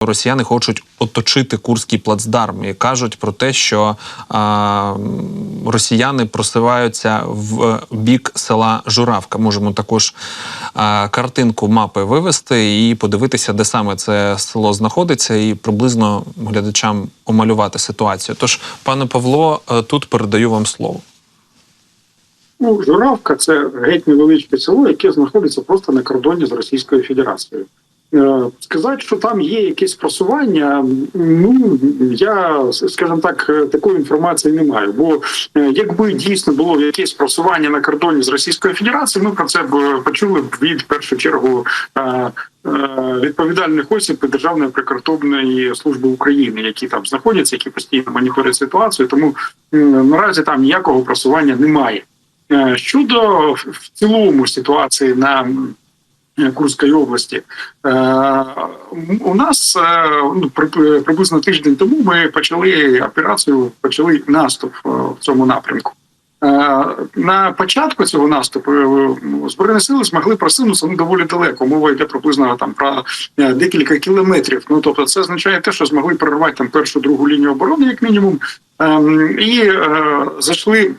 Росіяни хочуть оточити Курський плацдарм і кажуть про те, що а, росіяни просиваються в бік села Журавка. Можемо також а, картинку мапи вивести і подивитися, де саме це село знаходиться, і приблизно глядачам омалювати ситуацію. Тож, пане Павло, е, тут передаю вам слово. Ну, Журавка це геть невеличке село, яке знаходиться просто на кордоні з Російською Федерацією. Е, Сказати, що там є якесь просування, ну я скажімо так, е, такої інформації не маю. Бо е, якби дійсно було якесь просування на кордоні з Російською Федерацією, ми про це б почули б від першу чергу відповідальних осіб Державної прикордонної служби України, які там знаходяться, які постійно моніторять ситуацію. Тому наразі там ніякого просування немає. Щодо в- цілому ситуації на Курської області, е, у нас е, ну, при- приблизно тиждень тому ми почали операцію, почали наступ е, в цьому напрямку. Е, На початку цього наступу е, збройні сили змогли просунутися ну, доволі далеко. Мова йде приблизно там про е, декілька кілометрів. Ну тобто, це означає те, що змогли прорвати там першу другу лінію оборони, як мінімум, ем, і е, зайшли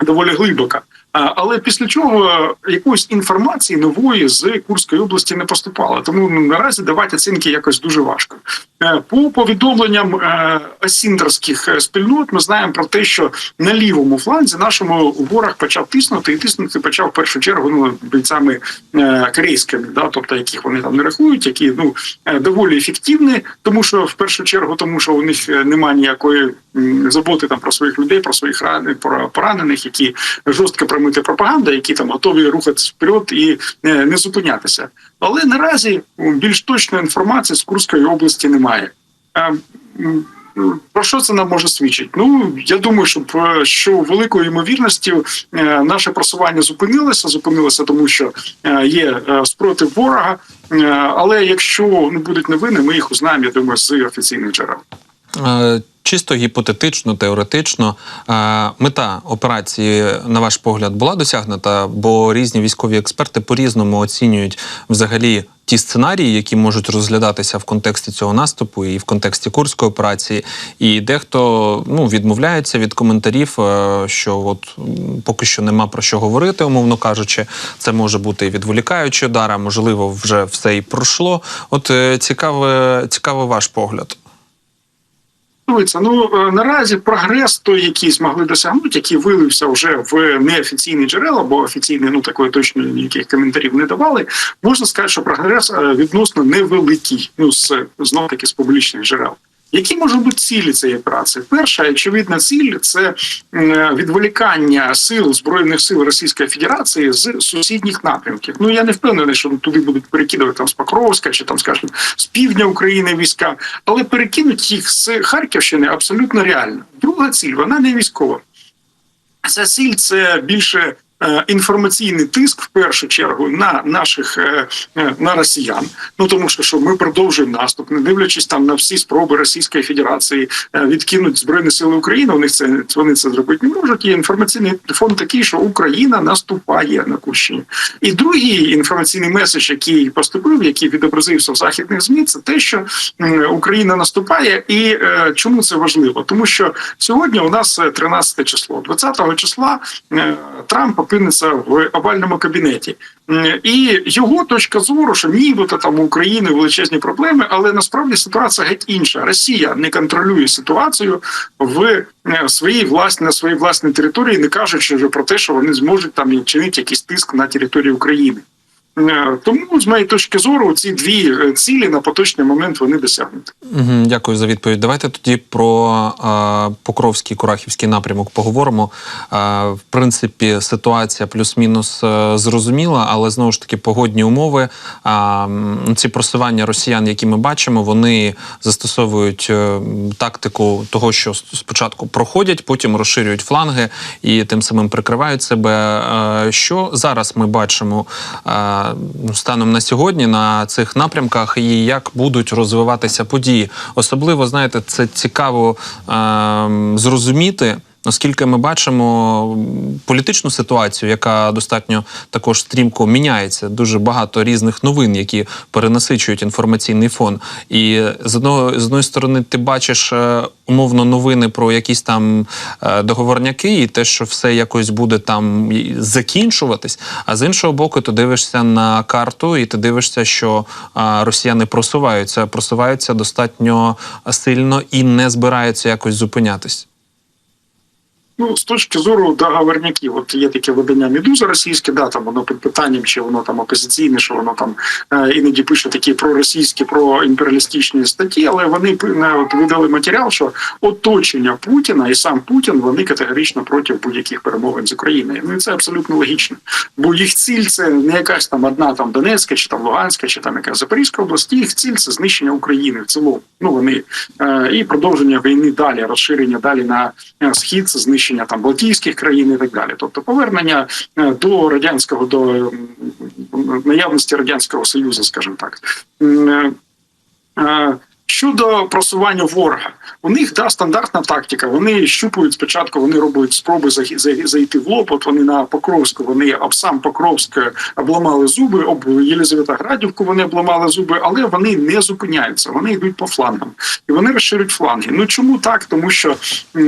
доволі глибоко. Але після чого якоїсь інформації нової з Курської області не поступало. Тому ну, наразі давати оцінки якось дуже важко. Е, По повідомленням е, осіндрських е, спільнот, ми знаємо про те, що на лівому фланзі нашому ворог почав тиснути, і тиснути почав в першу чергу ну, бійцями е, корейськими, да, тобто яких вони там не рахують, які ну е, доволі ефективні, тому що в першу чергу, тому що у них е, немає ніякої заботи там про своїх людей, про своїх рани, про поранених, які жорстко промити пропаганда, які там готові рухатися вперед і е, не зупинятися. Але наразі більш точної інформації з Курської області немає. Е, Про що це нам може свідчити? Ну я думаю, що е, що великою ймовірністю е, наше просування зупинилося. Зупинилося, тому що є спротив ворога. Але якщо не будуть новини, ми їх узнаємо, я думаю, з офіційних джерел. Чисто гіпотетично, теоретично, е, мета операції, на ваш погляд, була досягнута, бо різні військові експерти по-різному оцінюють взагалі ті сценарії, які можуть розглядатися в контексті цього наступу і в контексті курської операції. І дехто ну відмовляється від коментарів, е, що от поки що нема про що говорити, умовно кажучи, це може бути і відволікаючий удар, а можливо, вже все і пройшло. От е, цікаве, цікавий ваш погляд. Дивіться, ну е, наразі прогрес, той, який змогли досягнути, який вилився вже в неофіційні джерела, бо офіційні ну такої точно ніяких коментарів не давали. Можна сказати, що прогрес е, відносно невеликий. Ну з знов таки з публічних джерел. Які можуть бути цілі цієї операції? Перша очевидна ціль це відволікання сил збройних сил Російської Федерації з сусідніх напрямків. Ну я не впевнений, що туди будуть перекидувати там з Покровська чи там, скажімо, з півдня України війська, але перекинути їх з Харківщини абсолютно реально. Друга ціль вона не військова. Ця ціль це більше інформаційний тиск в першу чергу на наших е, е, на росіян. Ну тому що що ми продовжуємо наступ, не дивлячись там на всі спроби Російської Федерації е, відкинути збройні сили України. У них це вони це зробити не можуть. І інформаційний фон такий, що Україна наступає на Курщині. І другий інформаційний меседж, який поступив, який відобразився в західних змі, це те, що Україна наступає, і е, чому це важливо? Тому що сьогодні у нас е, 13 число, 20 числа е, Трамп опиниться в овальному кабінеті. І його точка зору, що нібито там у України величезні проблеми, але насправді ситуація геть інша. Росія не контролює ситуацію в е, своїй власній на своїй власній території, не кажучи вже про те, що вони зможуть там чинити якийсь тиск на території України. Е, Тому з моєї точки зору ці дві е, цілі на поточний момент вони досягнуті. Дякую за відповідь. Давайте тоді про е, Покровський Курахівський напрямок поговоримо. Е, в принципі, ситуація плюс-мінус е, зрозуміла, але знову ж таки погодні умови. е, ці просування росіян, які ми бачимо, вони застосовують тактику того, що спочатку проходять, потім розширюють фланги і тим самим прикривають себе. Е, що зараз ми бачимо е, ну, станом на сьогодні на цих напрямках і як будуть розвиватися події? Особливо знаєте, це цікаво е, зрозуміти. Оскільки ми бачимо політичну ситуацію, яка достатньо також стрімко міняється. Дуже багато різних новин, які перенасичують інформаційний фон. І з одного з одної сторони, ти бачиш е, умовно новини про якісь там е, договорняки, і те, що все якось буде там закінчуватись. А з іншого боку, ти дивишся на карту, і ти дивишся, що росіяни просуваються, просуваються достатньо сильно і не збираються якось зупинятись. Ну, з точки зору договорняків, от є таке видання Медуза російське, да, там воно під питанням, чи воно там опозиційне, що воно там е, іноді пише такі проросійські, проімперіалістичні статті, але вони е, от, видали матеріал, що оточення Путіна і сам Путін вони категорично проти будь-яких перемовин з Україною. Ну і це абсолютно логічно. Бо їх ціль це не якась там одна там Донецька, чи там Луганська, чи там якась Запорізька область. Їх ціль це знищення України в цілому. Ну вони е, і продовження війни далі, розширення далі на схід, це знищення там Балтійських країн і так далі. Тобто повернення е, до радянського до наявності радянського союзу, скажімо так. Е, е, Щодо просування ворога, у них да стандартна тактика. Вони щупують спочатку. Вони роблять спроби зайти в лоб. От вони на Покровську. Вони об сам Покровськ обламали зуби, об Єлизаветоградівку вони обламали зуби, але вони не зупиняються. Вони йдуть по флангам і вони розширюють фланги. Ну чому так? Тому що е,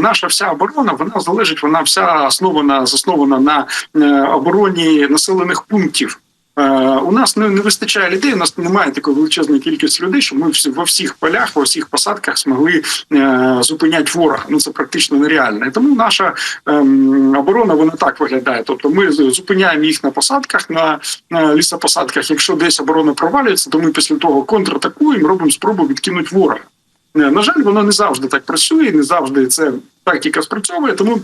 наша вся оборона вона залежить, вона вся основана заснована на е, обороні населених пунктів. Е, У нас не, вистачає людей. У нас немає такої величезної кількості людей, щоб ми во всіх полях, во всіх посадках змогли е, зупиняти ворога. Ну це практично нереально. І тому наша ем, оборона вона так виглядає. Тобто, ми зупиняємо їх на посадках, на, на лісопосадках. Якщо десь оборона провалюється, то ми після того контратакуємо, робимо спробу відкинути ворога. Е, На жаль, воно не завжди так працює, не завжди це тактика спрацьовує. Тому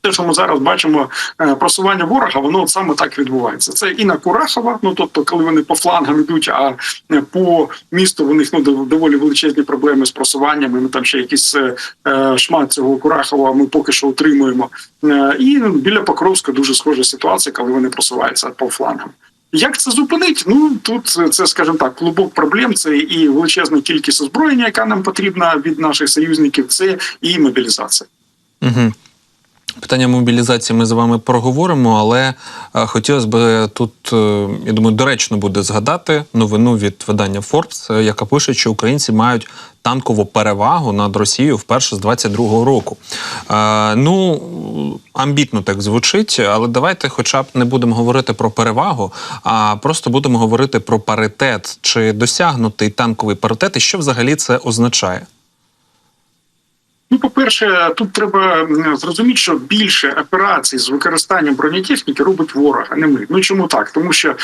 те, що ми зараз бачимо, е, просування ворога, воно от саме так відбувається. Це і на Курахова, ну тобто, коли вони по флангам йдуть, а е, по місту у них ну доволі величезні проблеми з просуваннями. Ми там ще якийсь е, шмат цього Курахова ми поки що утримуємо. І біля Покровська дуже схожа ситуація, коли вони просуваються по флангам. Як це зупинить? Ну тут це, скажімо так, клубок проблем. Це і величезна кількість озброєння, яка нам потрібна від наших союзників. Це і мобілізація. Угу. Питання мобілізації ми з вами проговоримо, але е, хотілося б тут, е, я думаю, доречно буде згадати новину від видання Forbes, е, яка пише, що українці мають танкову перевагу над Росією вперше з 22-го року. Е, ну, амбітно так звучить, але давайте, хоча б не будемо говорити про перевагу, а просто будемо говорити про паритет, чи досягнутий танковий паритет, і що взагалі це означає. Ну, по-перше, тут треба зрозуміти, що більше операцій з використанням бронетехніки робить ворог, а не ми. Ну чому так? Тому що е,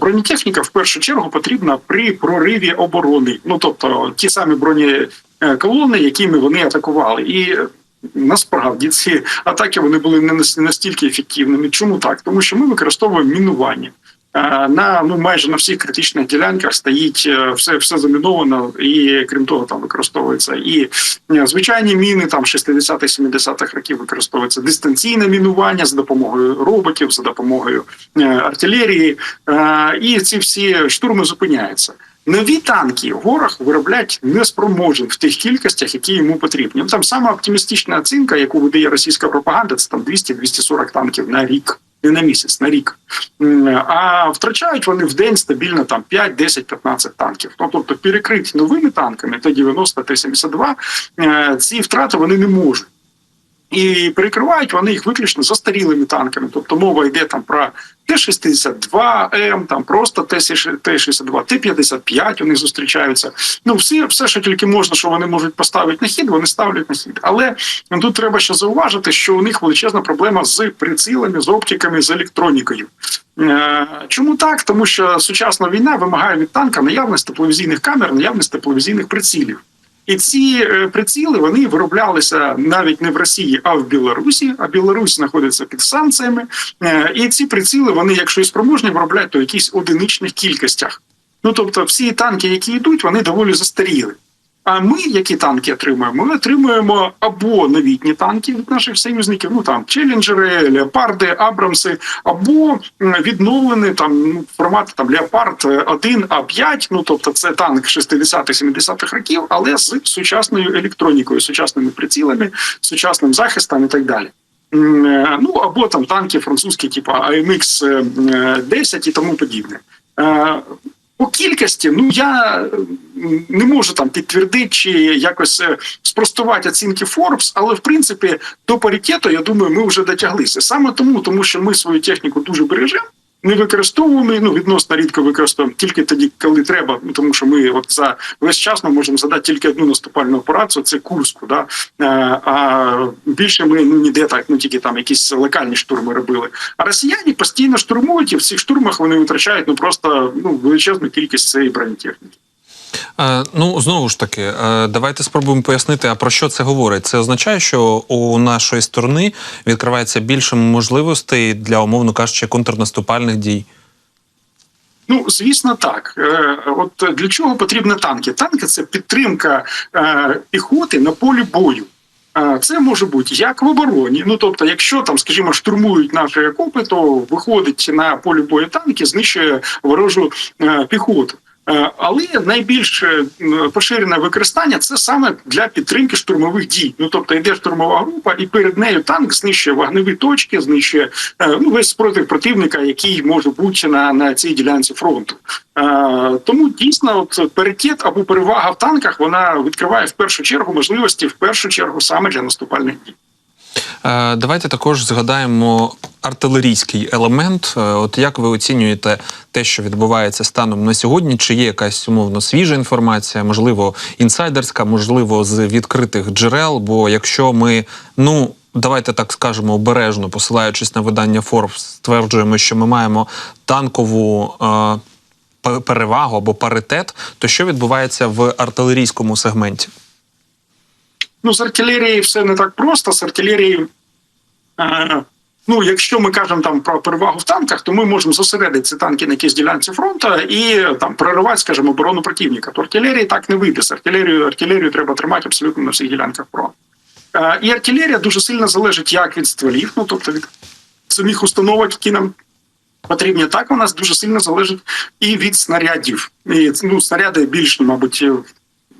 бронетехніка в першу чергу потрібна при прориві оборони. Ну тобто ті самі бронеколони, якими вони атакували, і е, насправді ці атаки вони були не настільки ефективними. Чому так? Тому що ми використовуємо мінування. Е, На ну майже на всіх критичних ділянках стоїть е, все, все заміновано, і крім того, там використовується і е, звичайні міни там 60-70-х років використовується дистанційне мінування за допомогою роботів, за допомогою артилерії, і ці всі штурми зупиняються. Нові танки ворог вироблять неспроможен в тих кількостях, які йому потрібні. Ну, Там сама оптимістична оцінка, яку видає російська пропаганда, це там 200-240 танків на рік. Не на місяць, на рік. А втрачають вони в день стабільно там 5, 10, 15 танків. Ну, тобто перекриті новими танками Т-90, Т-72, е, ці втрати вони не можуть. І перекривають вони їх виключно застарілими танками. Тобто мова йде там про Т-62М, там просто Т-62, Т-55 у них зустрічаються. Ну, все, все, що тільки можна, що вони можуть поставити на хід, вони ставлять на хід. Але тут треба ще зауважити, що у них величезна проблема з прицілами, з оптиками, з електронікою. Е, Чому так? Тому що сучасна війна вимагає від танка наявності тепловізійних камер, наявності тепловізійних прицілів. І ці е, приціли вони вироблялися навіть не в Росії, а в Білорусі. А Білорусь знаходиться під санкціями. Е, І ці приціли, вони, якщо і спроможні, виробляють то в якихось одиничних кількостях. Ну тобто, всі танки, які йдуть, вони доволі застаріли. А ми, які танки отримуємо? Ми отримуємо або новітні танки від наших союзників, ну там челенджери, леопарди, абрамси, або м, відновлені там ну, формат там леопард 1 а 5 ну тобто це танк 60-70-х років, але з сучасною електронікою, сучасними прицілами, сучасним захистом і так далі. Е, Ну або там танки французькі, типу е, 10 і тому подібне. По кількості, ну я не можу там підтвердити чи якось е, спростувати оцінки Forbes, але в принципі до паритету, я думаю, ми вже дотяглися. Саме тому, тому що ми свою техніку дуже бережемо. Не використовуємо ну відносно рідко використовуємо тільки тоді, коли треба. Ну тому що ми от за весь час ми можемо задати тільки одну наступальну операцію. Це Курську. Да? Е, А більше ми ну ніде так, ну тільки там якісь локальні штурми робили. А росіяни постійно штурмують і в цих штурмах вони витрачають ну просто ну величезну кількість цієї бронетехніки. Е, ну знову ж таки, е, давайте спробуємо пояснити, а про що це говорить. Це означає, що у нашої сторони відкривається більше можливостей для, умовно кажучи, контрнаступальних дій. Ну, звісно, так. Е, От для чого потрібні танки? Танки це підтримка піхоти на полі бою. Це може бути як в обороні. Ну тобто, якщо там, скажімо, штурмують наші окопи, то виходить на полі бою танки, знищує ворожу піхоту. Е, Але найбільш е, поширене використання це саме для підтримки штурмових дій. Ну тобто йде штурмова група, і перед нею танк знищує вогневі точки, знищує е, ну, весь спротив противника, який може бути на, на цій ділянці фронту. Тому дійсно, от паритет або перевага в танках вона відкриває в першу чергу можливості, в першу чергу саме для наступальних дій. Е, Давайте також згадаємо артилерійський елемент. Е, От як ви оцінюєте те, що відбувається станом на сьогодні? Чи є якась умовно свіжа інформація, можливо, інсайдерська, можливо, з відкритих джерел? Бо якщо ми ну. Давайте так скажемо обережно, посилаючись на видання Forbes, стверджуємо, що ми маємо танкову е, перевагу або паритет. То що відбувається в артилерійському сегменті? Ну, з артилерією все не так просто. З артилерією, е, ну, якщо ми кажемо там про перевагу в танках, то ми можемо зосередити ці танки на якійсь ділянці фронту і там проривати, скажімо, оборону противника. То артилерії так не вийде. З артилерією, артилерію треба тримати абсолютно на всіх ділянках фронту. Е, і артилерія дуже сильно залежить як від стволів, ну тобто від самих установок, які нам потрібні. Так у нас дуже сильно залежить і від снарядів. І ну, снаряди більш, мабуть,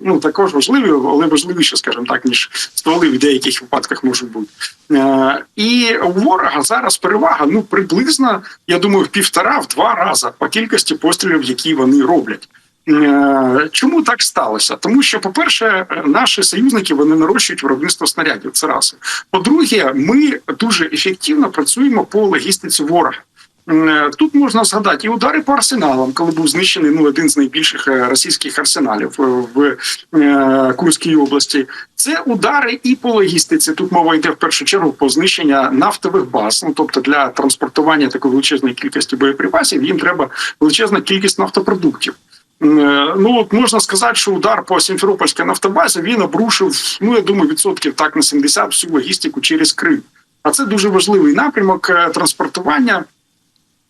ну також важливі, але важливіше, скажімо так, ніж стволи в деяких випадках можуть бути. Е, і у ворога зараз перевага ну приблизно, я думаю, в півтора в два рази по кількості пострілів, які вони роблять. Е, Чому так сталося? Тому що, по-перше, наші союзники вони нарощують виробництво снарядів. Це раз. По-друге, ми дуже ефективно працюємо по логістиці ворога. Е, Тут можна згадати і удари по арсеналам, коли був знищений ну один з найбільших е, російських арсеналів е, в Курській області. Це удари і по логістиці. Тут мова йде в першу чергу по знищення нафтових баз. Ну тобто для транспортування такої величезної кількості боєприпасів їм треба величезна кількість нафтопродуктів. Ну от можна сказати, що удар по Сімферопольській нафтобазі він обрушив, ну я думаю, відсотків так на 70 всю логістику через Крим. А це дуже важливий напрямок транспортування.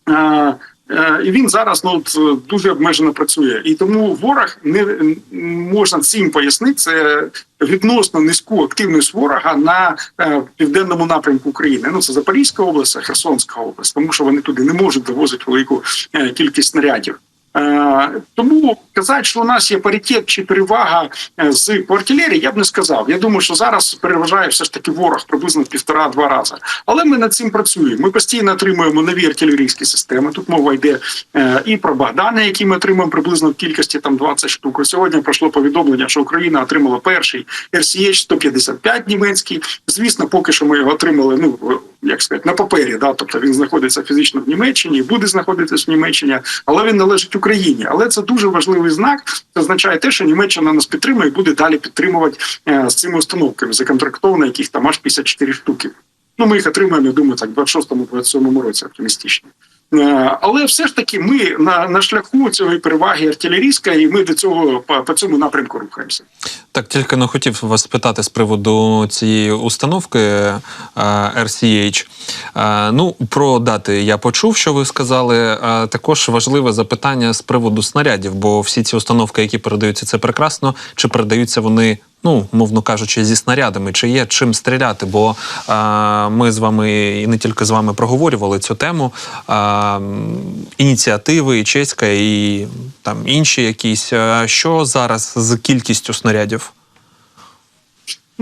Е, І він зараз ну от, дуже обмежено працює, і тому ворог не можна цим пояснити це відносно низьку активність ворога на е, південному напрямку України. Ну це Запорізька область, Херсонська область, тому що вони туди не можуть довозити велику е, кількість снарядів. Е, тому казати, що у нас є паритет чи перевага е, з по артилерії, я б не сказав. Я думаю, що зараз переважає все ж таки ворог приблизно півтора-два рази. Але ми над цим працюємо. Ми постійно отримуємо нові артилерійські системи. Тут мова йде е, і про Богдани, які ми отримуємо приблизно в кількості там 20 штук. Сьогодні пройшло повідомлення, що Україна отримала перший RCH 155 німецький. Звісно, поки що ми його отримали. Ну як сказати, на папері, да, тобто він знаходиться фізично в Німеччині, і буде знаходитись в Німеччині, але він належить Україні. Але це дуже важливий знак. Це означає те, що Німеччина нас підтримує і буде далі підтримувати е, з цими установками, законтрактовано яких там аж 54 штуки. Ну, ми їх отримаємо, я думаю, так, в 26-27 році оптимістично. Е, Але все ж таки ми на, на шляху цієї переваги артилерійської, і ми до цього по, по цьому напрямку рухаємося. Так, тільки не хотів вас спитати з приводу цієї установки е, RCH. Е, Ну, про дати я почув, що ви сказали. Е, Також важливе запитання з приводу снарядів, бо всі ці установки, які передаються, це прекрасно. Чи передаються вони? Ну, мовно кажучи, зі снарядами, чи є чим стріляти? Бо е, ми з вами і не тільки з вами проговорювали цю тему. Е, ініціативи, і чеська, і там інші якісь. Е, Що зараз з кількістю снарядів?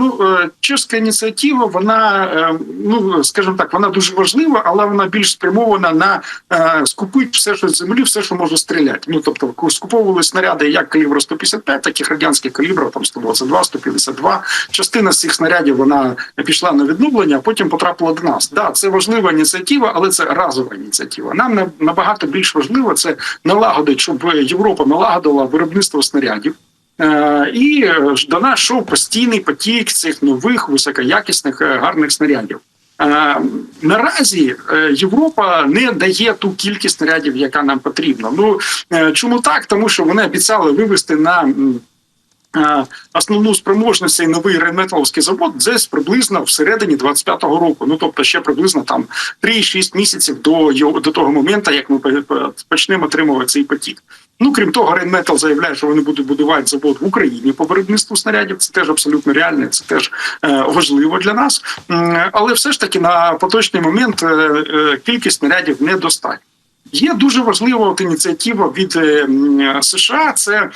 Ну, е, чеська ініціатива, вона е, ну скажімо так, вона дуже важлива, але вона більш спрямована на е, скупити все, що з землі, все, що може стріляти. Ну тобто скуповували снаряди як калібру 155, так і радянських калібрів, там 122, 152. Частина з цих снарядів вона пішла на відновлення, а потім потрапила до нас. Да, це важлива ініціатива, але це разова ініціатива. Нам на- набагато більш важливо це налагодити, щоб Європа налагодила виробництво снарядів. Е, І е, до нас йшов постійний потік цих нових високоякісних е, гарних снарядів. Наразі Європа не дає ту кількість снарядів, яка нам потрібна. Ну чому так? Тому що вони обіцяли вивести на основну спроможність цей новий Рейнметаловський завод десь приблизно всередині 25-го року. Ну тобто ще приблизно там 3-6 місяців до його до того моменту, як ми по- по- почнемо отримувати цей потік. Ну крім того, Рейнметал заявляє, що вони будуть будувати завод в Україні по виробництву снарядів. Це теж абсолютно реально, це теж е, важливо для нас. Але все ж таки на поточний момент е, е, кількість снарядів недостатньо. Є дуже важлива от ініціатива від е, США. Це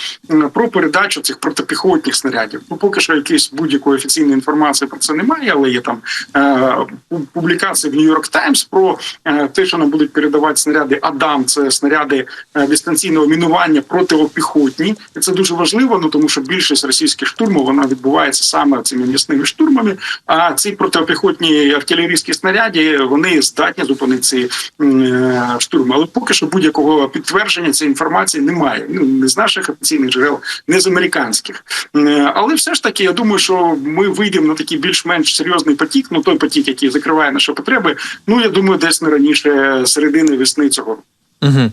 про передачу цих протипіхотних снарядів. Ну поки що якоїсь будь-якої офіційної інформації про це немає, але є там е, публікації в Нью-Йорк Таймс про е, те, що нам будуть передавати снаряди Адам. Це снаряди е, дистанційного мінування протипіхотні. І це дуже важливо. Ну тому що більшість російських штурмів вона відбувається саме цими м'ясними штурмами. А ці протипіхотні артилерійські снаряді вони здатні зупинити ці е, штурми. Але поки що будь-якого підтвердження цієї інформації немає. Ну не з наших офіційних джерел, не з американських. Е, Але все ж таки, я думаю, що ми вийдемо на такий більш-менш серйозний потік. Ну той потік, який закриває наші потреби. Ну я думаю, десь не раніше середини весни цього року. Угу.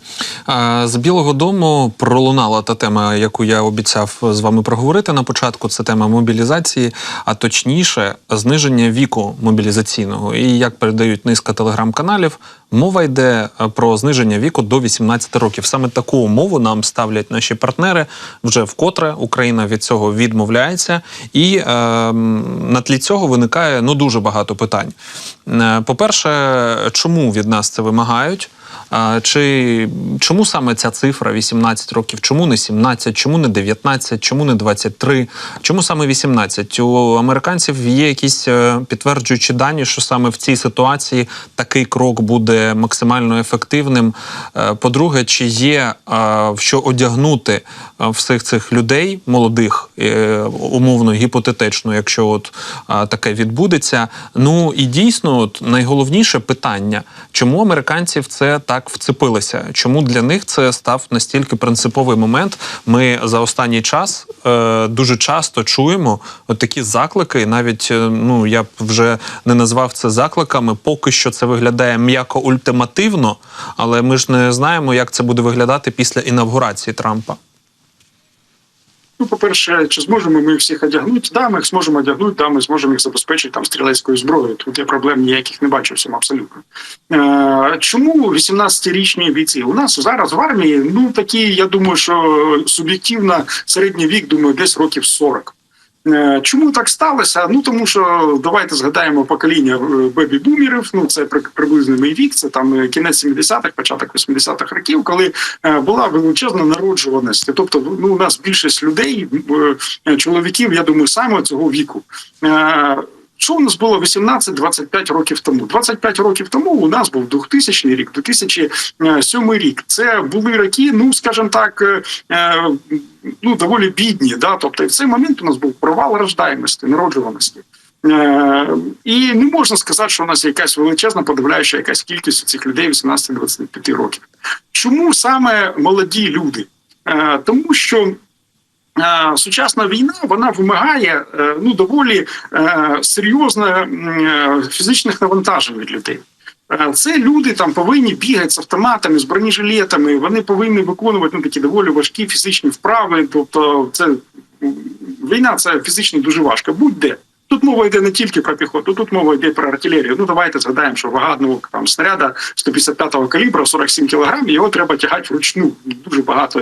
З Білого Дому пролунала та тема, яку я обіцяв з вами проговорити на початку. Це тема мобілізації, а точніше, зниження віку мобілізаційного. І як передають низка телеграм-каналів, мова йде е, про зниження віку до 18 років. Саме таку умову нам ставлять наші партнери. Вже вкотре Україна від цього відмовляється, і е, на тлі цього виникає ну дуже багато питань. Е, По-перше, чому від нас це вимагають? Чи чому саме ця цифра 18 років? Чому не 17, чому не 19, чому не 23, чому саме 18? У американців є якісь е, підтверджуючі дані, що саме в цій ситуації такий крок буде максимально ефективним. Е, По-друге, чи є е, в що одягнути всіх цих людей молодих, умовно гіпотетично, якщо от таке відбудеться. Ну і дійсно, от найголовніше питання, чому американці в це так вцепилися? Чому для них це став настільки принциповий момент? Ми за останній час е, дуже часто чуємо от такі заклики, навіть е, ну я б вже не назвав це закликами. Поки що це виглядає м'яко ультимативно, але ми ж не знаємо, як це буде виглядати після інавгурації Трампа. Ну, по-перше, чи зможемо ми всіх одягнути? Да, ми їх зможемо одягнути, да, ми зможемо їх забезпечити там стрілецькою зброєю. Тут я проблем ніяких не бачу всім абсолютно. Е, чому 18-річні бійці? У нас зараз в армії, ну такі, я думаю, що суб'єктивно середній вік, думаю, десь років 40. Е, Чому так сталося? Ну тому що давайте згадаємо покоління е, бебі-бумерів. Ну це при- приблизно мій вік. Це там е, кінець 70-х, початок 80-х років, коли була величезна народжуваність. Тобто, ну у нас більшість людей, чоловіків, я думаю, саме цього віку. Що у нас було 18-25 років тому? 25 років тому у нас був 2000 рік, 2007 рік. Це були роки, ну скажімо так, е, е, ну доволі бідні. Да? Тобто, в цей момент у нас був провал рождаємості, народжуваності. Е, і не можна сказати, що у нас якась величезна подавляюча якась кількість цих людей 18-25 років. Чому саме молоді люди? Тому що Сучасна війна вона вимагає е, ну доволі е, серйозно е, фізичних навантажень від людей. Це люди там повинні бігати з автоматами, з бронежилетами. Вони повинні виконувати ну, такі доволі важкі фізичні вправи. Тобто, це війна це фізично дуже важко. Будь-де. Тут мова йде не тільки про піхоту, тут мова йде про артилерію. Ну давайте згадаємо, що вага одного там снаряда 155-го калібру 47 кілограм, його треба тягати вручну дуже багато.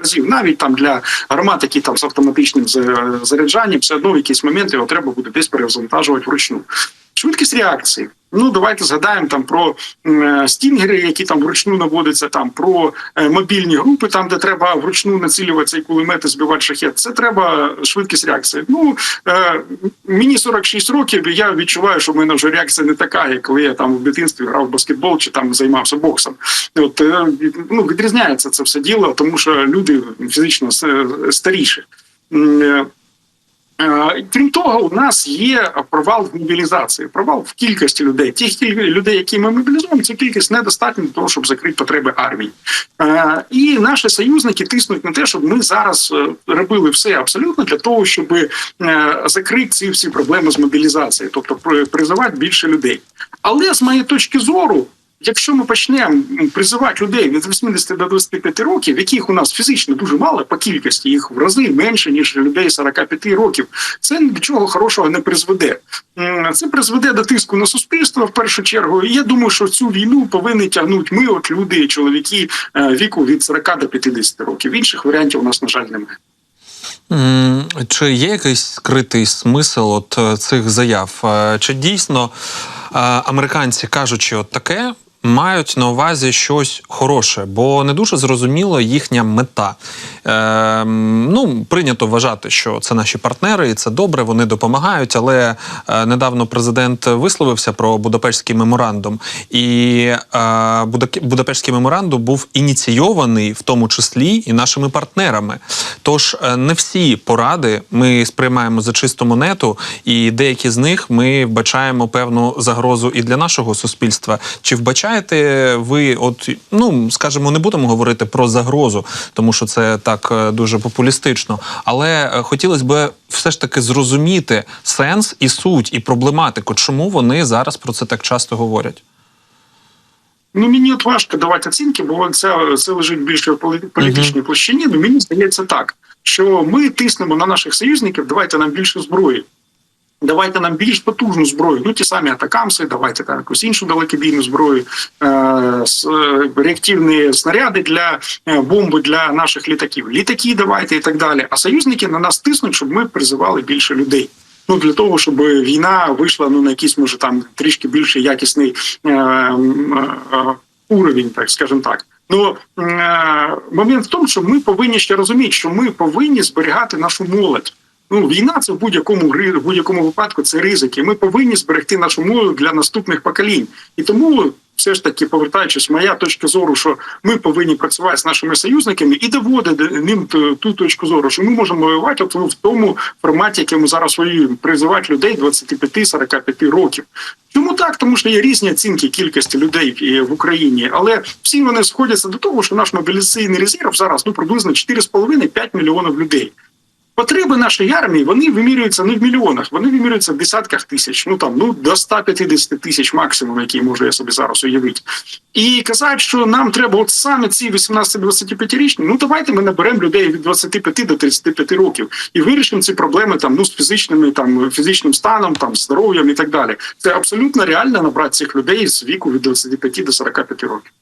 Е, Разів навіть там для гармат, які там з автоматичним за- заряджанням, все одно в якийсь момент його треба буде десь перевантажувати вручну. Швидкість реакції. Ну давайте згадаємо там про е, стінгери, які там вручну наводяться, там про е, мобільні групи, там де треба вручну націлювати цей кулемет і збивати шахет. Це треба швидкість реакції. Ну е, мені 46 років, і я відчуваю, що в мене вже реакція не така, як коли я там в дитинстві грав в баскетбол чи там займався боксом. От е, ну відрізняється це все діло, тому що люди фізично старіші. Е, Крім того, у нас є провал в мобілізації, провал в кількості людей. Тих людей, які ми мобілізуємо, ця кількість недостатня для того, щоб закрити потреби армії. Е, І наші союзники тиснуть на те, щоб ми зараз е, робили все абсолютно для того, щоб закрити ці всі проблеми з мобілізацією, тобто при- призивати більше людей. Але з моєї точки зору. Якщо ми почнемо призивати людей від 80 до 25 років, яких у нас фізично дуже мало по кількості, їх в рази менше ніж людей 45 років, це ні до чого хорошого не призведе. Це призведе до тиску на суспільство в першу чергу. І я думаю, що цю війну повинні тягнути ми, от люди, чоловіки е, віку від 40 до 50 років. Інших варіантів у нас на жаль немає. Чи є якийсь скритий смисл от е, цих заяв? Е, Чи дійсно американці кажучи от таке? Мають на увазі щось хороше, бо не дуже зрозуміло їхня мета. Е, ну, прийнято вважати, що це наші партнери, і це добре, вони допомагають. Але е, недавно президент висловився про Будапештський меморандум, і е, Будапештський меморандум був ініційований в тому числі і нашими партнерами. Тож е, не всі поради ми сприймаємо за чисту монету, і деякі з них ми вбачаємо певну загрозу і для нашого суспільства. Чи вбачаєте ви, от ну скажімо, не будемо говорити про загрозу, тому що це так е, дуже популістично. Але е, хотілося б все ж таки зрозуміти сенс і суть, і проблематику, чому вони зараз про це так часто говорять. Ну мені от важко давати оцінки, бо це, це лежить більше в полі- політичній площині. Ну мені здається так, що ми тиснемо на наших союзників, давайте нам більше зброї. Давайте нам більш потужну зброю. Ну ті самі атакамси, давайте там якусь іншу далекобійну зброю, е, е, реактивні снаряди для е, бомби для наших літаків. Літаки давайте і так далі. А союзники на нас тиснуть, щоб ми призивали більше людей. Ну для того, щоб війна вийшла ну на якийсь може там трішки більше якісний е, е, уровень, так скажімо так. Ну е, момент в тому, що ми повинні ще розуміти, що ми повинні зберігати нашу молодь. Ну, війна це в будь-якому в будь-якому випадку це ризики. Ми повинні зберегти нашу молодь для наступних поколінь. І тому, все ж таки, повертаючись, моя точка зору, що ми повинні працювати з нашими союзниками і доводити ним ту, ту точку зору, що ми можемо воювати от в тому форматі, який ми зараз воюємо, призивати людей 25-45 років. Чому так? Тому що є різні оцінки кількості людей е, в Україні, але всі вони сходяться до того, що наш мобілізаційний резерв зараз ну приблизно 4,5-5 мільйонів людей. Потреби нашої армії вони вимірюються не в мільйонах, вони вимірюються в десятках тисяч. Ну там ну до 150 тисяч максимум, який можу я собі зараз уявити. І казати, що нам треба от саме ці 18-25 річні. Ну давайте ми наберемо людей від 25 до 35 років і вирішимо ці проблеми там ну з фізичними там фізичним станом, там здоров'ям і так далі. Це абсолютно реально набрати цих людей з віку від 25 до 45 років.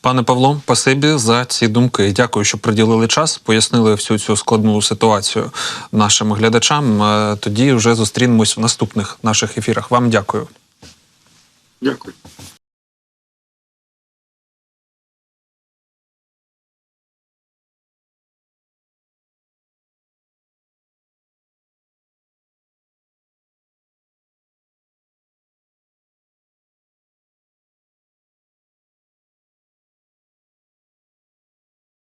Пане Павло, спасибі за ці думки. Дякую, що приділили час, пояснили всю цю складну ситуацію нашим глядачам. Е, Тоді вже зустрінемось в наступних наших ефірах. Вам дякую. Дякую.